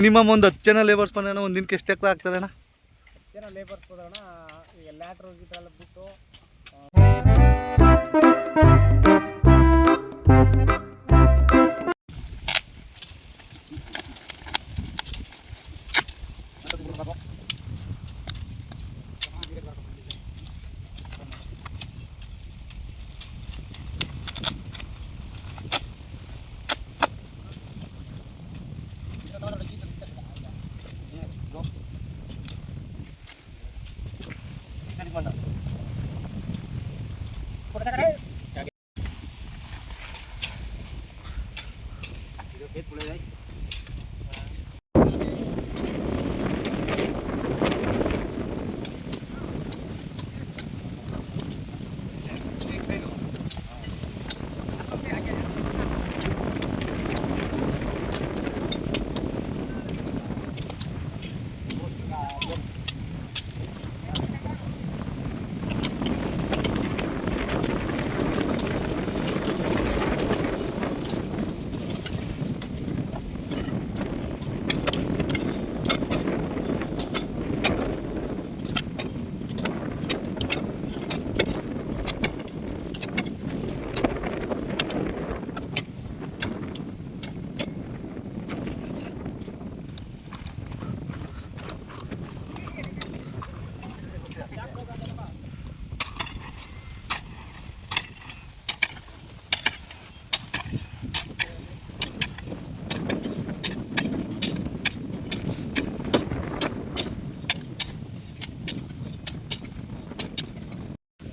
ನಿಮ್ಮ ಒಂದು ಹತ್ತು ಜನ ಲೇಬರ್ಸ್ ಬಂದ್ರೆ ಒಂದು ದಿನಕ್ಕೆ ಎಷ್ಟು ಎಕರೆ ಆಗ್ತದೆ ಅಣ್ಣ? ಜನ ಲೇಬರ್ಸ್ ಹೋದೋಣ ಈಗ ಲ್ಯಾಟ್ರು ಗೀಟ್ರೆಲ್ಲ ಬಿಟ್ಟು por acá.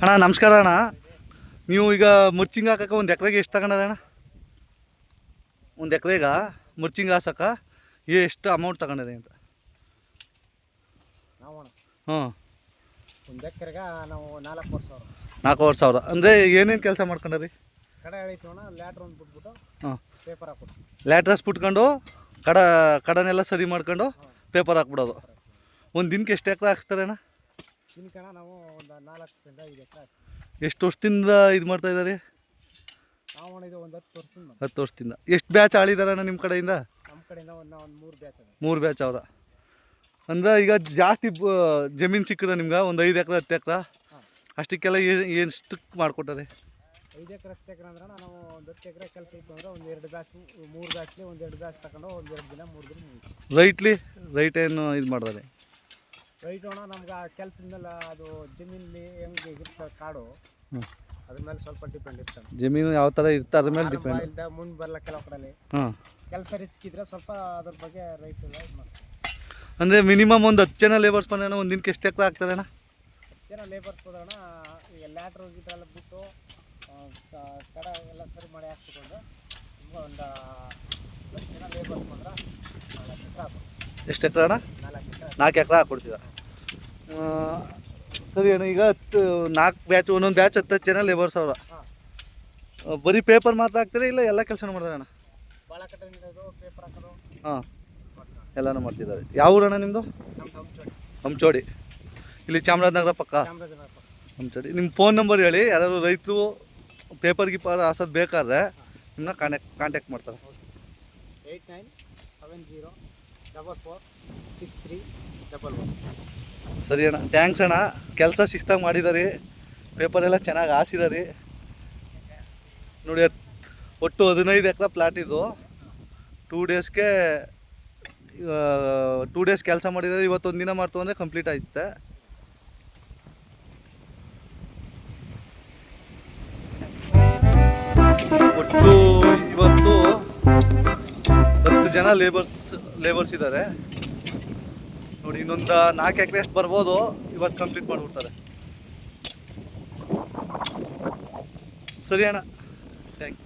ಅಣ್ಣ ನಮಸ್ಕಾರ ಅಣ್ಣ. ನೀವು ಈಗ ಮುರ್ಚಿಂಗ್ ಹಾಕಕ್ಕೆ ಒಂದು ಎಕರೆಗೆ ಎಷ್ಟು ತಗೊಂಡಾರ ಅಣ್ಣ? ಒಂದು ಎಕರೆಗ ಮುರ್ಚಿಂಗ್ ಹಾಸಕ್ಕ ಎಷ್ಟು ಅಮೌಂಟ್ ತಗೊಂಡಿದೆ ಅಂತ? ಹ್ಞೂ ಒಂದು ಎಕರೆಗೆ ನಾವು ನಾಲ್ಕೂವರೆ ಸಾವಿರ ನಾಲ್ಕೂವರೆ ಸಾವಿರ ಅಂದರೆ ಏನೇನು ಕೆಲಸ ಮಾಡ್ಕೊಂಡ್ರಿ? ಕಡೆ ಎಳಿತೀವಿ ಅಣ್ಣ ಲ್ಯಾಟ್ರ್ ಒಂದು ಬಿಟ್ಬಿಟ್ಟು ಹಾಂ. ಪೇಪರ್ ಹಾಕ್ಬಿಟ್ಟು. ಲ್ಯಾಟ್ರಸ್ ಬಿಟ್ಕೊಂಡು ಕಡ ಕಡನೆಲ್ಲ ಸರಿ ಮಾಡ್ಕೊಂಡು ಪೇಪರ್ ಹಾಕ್ಬಿಡೋದು. ಒಂದು ದಿನಕ್ಕೆ ಎಷ್ಟು ಎಕರೆ ಹಾಕ್ತಾರೆ ಅಣ್ಣ? ಅಣ್ಣ ನಾವು ಒಂದು ನಾಲ್ಕರಿಂದ ಐದು ಎಕರೆ ಎಷ್ಟು ವರ್ಷದಿಂದ ಇದು ಮಾಡ್ತಾ ಇದ್ದಾರೆ? ನಾವು ಅಣ್ಣ ಇದು ಒಂದು ಹತ್ತು ವರ್ಷದಿಂದ ಹತ್ತು ವರ್ಷದಿಂದ. ಎಷ್ಟು ಬ್ಯಾಚ್ ಆಳಿದಾರಣ್ಣ ನಿಮ್ಮ ಕಡೆಯಿಂದ? ನಮ್ಮ ಕಡೆಯಿಂದ ಒಂದು ಒಂದು ಮೂರು ಬ್ಯಾಚ್ ಅದ ಮೂರು ಬ್ಯಾಚ್ ಅವರ. ಅಂದ್ರೆ ಈಗ ಜಾಸ್ತಿ ಜಮೀನ್ ಸಿಕ್ಕದ ನಿಮ್ಗೆ ಒಂದು ಐದು ಎಕರೆ ಹತ್ತು ಎಕರೆ? ಅಷ್ಟಕ್ಕೆಲ್ಲ ಏನು ಎಷ್ಟು ಮಾಡಿಕೊಟ್ಟಾರೆ? ಐದು ಎಕರೆ ಹತ್ತು ಎಕರೆ ಅಂದ್ರೆ ನಾವು ಒಂದು ಹತ್ತು ಎಕರೆ ಕೆಲಸ ಇತ್ತು ಅಂದ್ರೆ ಒಂದು ಎರಡು ಬ್ಯಾಚ್ ಮೂರು ಬ್ಯಾಚ್ಲಿ ಒಂದು ಎರಡು ಬ್ಯಾಚ್ ತಗೊಂಡು ಒಂದು ಎರಡು ದಿನ ಮೂರು ದಿನ ರೈಟ್ಲಿ ರೈಟ್ ಏನು ಇದು ಮಾಡಿದಾರೆ? ರೈಟ್ ಅಣ್ಣ ನಮ್ಗೆ ಆ ಕೆಲ್ಸದ ಮೇಲೆ ಅದು ಜಮೀನಲ್ಲಿ ಹೆಂಗೆ ಇರ್ತದೆ ಕಾಡು ಅದ್ರ ಮೇಲೆ ಸ್ವಲ್ಪ ಡಿಪೆಂಡ್ ಇರ್ತದೆ. ಜಮೀನು ಯಾವ ಥರ ಇರ್ತದೆ ಅದ್ರ ಮೇಲೆ ಡಿಪೆಂಡ್ ಇಲ್ದ ಮುಂದೆ ಬರಲ್ಲ ಕೆಲವು ಕಡೆಯಲ್ಲಿ ಹಾಂ. ಕೆಲಸ ರಿಸ್ಕ್ ಇದ್ರೆ ಸ್ವಲ್ಪ ಅದ್ರ ಬಗ್ಗೆ ರೈಟ್ ಮಾಡ್ತಾರೆ. ಅಂದರೆ ಮಿನಿಮಮ್ ಒಂದು ಹತ್ತು ಜನ ಲೇಬರ್ಸ್ ಬಂದ್ರೆ ಒಂದು ದಿನಕ್ಕೆ ಎಷ್ಟು ಎಕರೆ ಆಗ್ತದೆ ಅಣ್ಣ ಹತ್ತು ಜನ ಲೇಬರ್ಸ್ ಹೋದ್ರಣ ಈಗ ಲ್ಯಾಟ್ರ್ ಹೋಗಿದ್ರೆಲ್ಲ ಬಿಟ್ಟು ಕಡ ಎಲ್ಲ ಸರಿ ಮಾಡಿ ಹಾಕ್ಸಿಕೊಂಡು ತುಂಬ ಒಂದು ಹತ್ತು ಜನ ಲೇಬರ್ಸ್ ಬಂದ್ರೆ ಎಷ್ಟು ಎಕರೆ ಅಣ್ಣ? ನಾಲ್ಕು ಎಕರೆ ನಾಲ್ಕು ಎಕರೆ ಹಾಕ್ಕೊಡ್ತೀರ? ಸರಿ ಅಣ್ಣ, ಈಗ ಹತ್ತು, ನಾಲ್ಕು ಬ್ಯಾಚ್ ಒಂದೊಂದು ಬ್ಯಾಚ್ ಹತ್ತು ಜನ ಲೇಬರ್ಸ್ ಅವರು. ಬರೀ ಪೇಪರ್ ಮಾತ್ರ ಹಾಕ್ತಾರೆ ಇಲ್ಲ ಎಲ್ಲ ಕೆಲಸ ಮಾಡ್ತಾರೆ ಅಣ್ಣ? ಹಾಂ, ಎಲ್ಲನೂ ಮಾಡ್ತಿದ್ದಾರೆ. ಯಾವ ಊರಣ್ಣ ನಿಮ್ಮದು ನಮ್ಮ ಹಂಚೋಡಿ. ಇಲ್ಲಿ ಚಾಮರಾಜನಗರ ಪಕ್ಕ? ಚಾಮರಾಜನಗರ ಪಕ್ಕ. ಹಂಚೋಡಿ. ನಿಮ್ಮ ಫೋನ್ ನಂಬರ್ ಹೇಳಿ, ಯಾರಾದ್ರು ರೈತರು ಪೇಪರ್ ಗಿಪರ್ ಹಾಸೋದು ಬೇಕಾದ್ರೆ ನಿಮ್ಮನ್ನ ಕಾಂಟ್ಯಾಕ್ಟ್ ಕಾಂಟ್ಯಾಕ್ಟ್ ಮಾಡ್ತಾರೆ. Eight nine seven zero double four, six three ಸರಿ ಅಣ್ಣ ಥ್ಯಾಂಕ್ಸ್ ಅಣ್ಣ. ಕೆಲಸ ಶಿಸ್ತಾಗಿ ಮಾಡಿದಾರೆ. ಪೇಪರ್ ಎಲ್ಲ ಚೆನ್ನಾಗಿ ಹಾಸಿದಾರೆ. ನೋಡಿ ಒಟ್ಟು ಹದಿನೈದು ಎಕರೆ ಪ್ಲಾಟ್ ಇದು. ಟೂ ಡೇಸ್ಗೆ ಟೂ ಡೇಸ್ ಕೆಲಸ ಮಾಡಿದರೆ ಇವತ್ತೊಂದು ದಿನ ಮಾಡ್ತು ಅಂದರೆ ಕಂಪ್ಲೀಟ್ ಆಯ್ತೆ ಒಟ್ಟು ಇವತ್ತು ಹತ್ತು ಜನ ಲೇಬರ್ಸ್ ಲೇಬರ್ಸ್ ಇದ್ದಾರೆ ನೋಡಿ, ಇನ್ನೊಂದು ನಾಲ್ಕು ಎಕರೆ ಅಷ್ಟು ಬರ್ಬೋದು. ಇವತ್ತು ಕಂಪ್ಲೀಟ್ ಮಾಡಿಬಿಡ್ತಾರೆ. ಸರಿ ಅಣ್ಣ. Thank you